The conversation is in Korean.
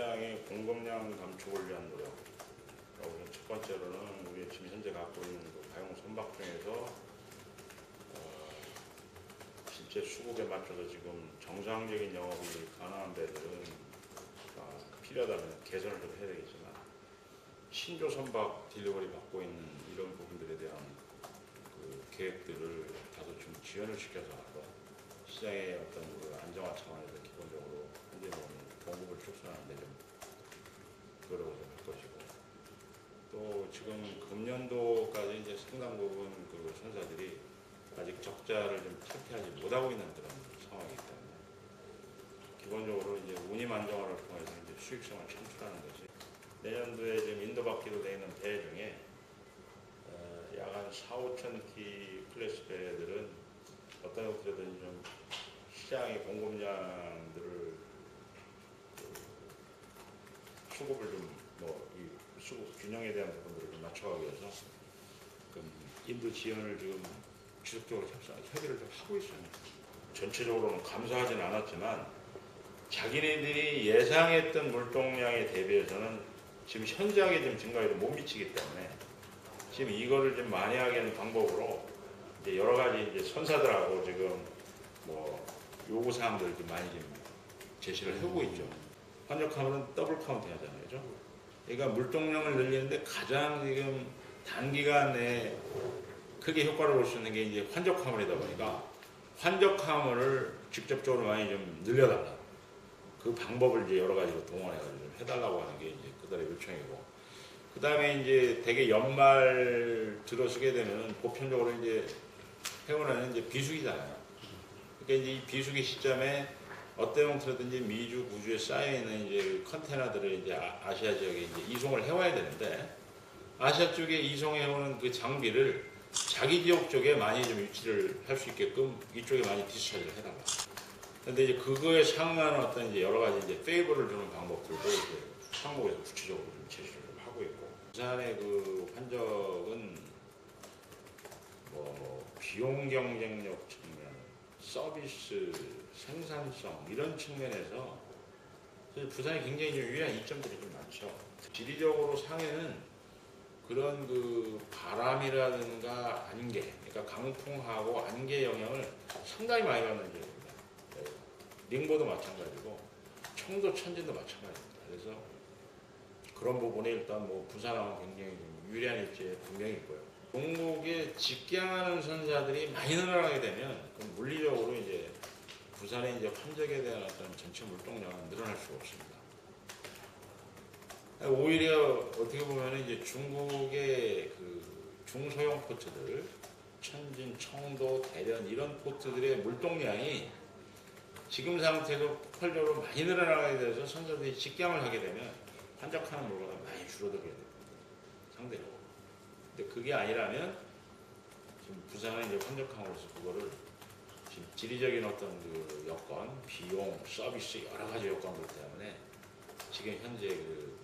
시장의 공급량 감축을 위한 노력. 그리고 첫 번째로는 우리 지금 현재 갖고 있는 그 가용 선박 중에서 어, 실제 수급에 맞춰서 지금 정상적인 영업이 가능한 데들은 아, 필요하다면 개선을 좀 해야 되겠지만 신조 선박 딜리버리 받고 있는 이런 부분들에 대한 그 계획들을 다소 좀 지연을 시켜서 시장의 어떤 그 안정화 차원에서 기본적으로 현재 보면 공급을 축소하는데 좀 노력을 좀 할 것이고 또 지금 금년도까지 이제 상당 부분 그 선사들이 아직 적자를 좀 탈피하지 못하고 있는 그런 상황이기 때문에 기본적으로 이제 운임 안정화를 통해서 이제 수익성을 창출하는 것이 내년도에 지금 인도 받기로 되어 있는 배 중에 어, 약한 4, 5천 기 클래스 배들은 어떤 형태로든 좀 시장의 공급량들을 그 수급을 수급 균형에 대한 부분들을 좀 맞춰가기 위해서 그 인도 지원을 지금 지속적으로 협상 협의를 좀 하고 있어요. 전체적으로는 감사하진 않았지만 자기네들이 예상했던 물동량에 대비해서는 지금 현저하게 좀 증가율이 못 미치기 때문에 지금 이거를 좀 만회하게 하는 방법으로 이제 여러 가지 이제 선사들하고 지금 뭐 요구 사항들을 좀 많이 좀 제시를 하고 있죠. 환적하면 더블 카운트 하잖아요. 그죠? 그러니까 물동량을 늘리는데 가장 지금 단기간 내에 크게 효과를 볼 수 있는 게 이제 환적 화물이다 보니까 환적 화물을 직접적으로 많이 좀 늘려달라. 그 방법을 이제 여러 가지로 동원해가지고 좀 해달라고 하는 게 이제 그들의 요청이고. 그 다음에 이제 대개 연말 들어서게 되면 보편적으로 이제 해운에는 이제 비수기잖아요. 그러니까 이제 이 비수기 시점에 어떤 형태로든지 미주, 구주에 쌓여 있는 이제 컨테이너들을 이제 아- 아시아 지역에 이제 이송을 해와야 되는데 아시아 쪽에 이송해 오는 그 장비를 자기 지역 쪽에 많이 좀 유치를 할 수 있게끔 이쪽에 많이 디스차지를 해달라. 근데 이제 그거에 상응하는 어떤 이제 여러 가지 이제 페이버를 주는 방법들도 이제 항목에서 구체적으로 좀 제시를 좀 하고 있고 부산의 그 환적은 뭐 비용 경쟁력 서비스, 생산성 이런 측면에서 부산이 굉장히 좀 유리한 이점들이 좀 많죠. 지리적으로 상해는 그런 그 바람이라든가 안개, 그러니까 강풍하고 안개 영향을 상당히 많이 받는 지역입니다. 네. 링보도 마찬가지고 청도 천진도 마찬가지입니다. 그래서 그런 부분에 일단 뭐 부산하고 굉장히 좀 유리한 입지에 분명히 있고요. 동국에 직경하는 선사들이 많이 늘어나게 되면 그럼 물리적으로 이제 부산의 이제 환적에 대한 어떤 전체 물동량은 늘어날 수가 없습니다. 오히려 어떻게 보면 이제 중국의 그 중소형 포트들, 천진, 청도, 대련 이런 포트들의 물동량이 지금 상태로 폭발적으로 많이 늘어나게 돼서 선사들이 직경을 하게 되면 환적하는 물건은 많이 줄어들게 됩니다. 상대적으로. 근데 그게 아니라면 지금 부산은 이제 환적함으로써 그거를 지금 지리적인 어떤 그 여건, 비용, 서비스 여러 가지 여건들 때문에 지금 현재 그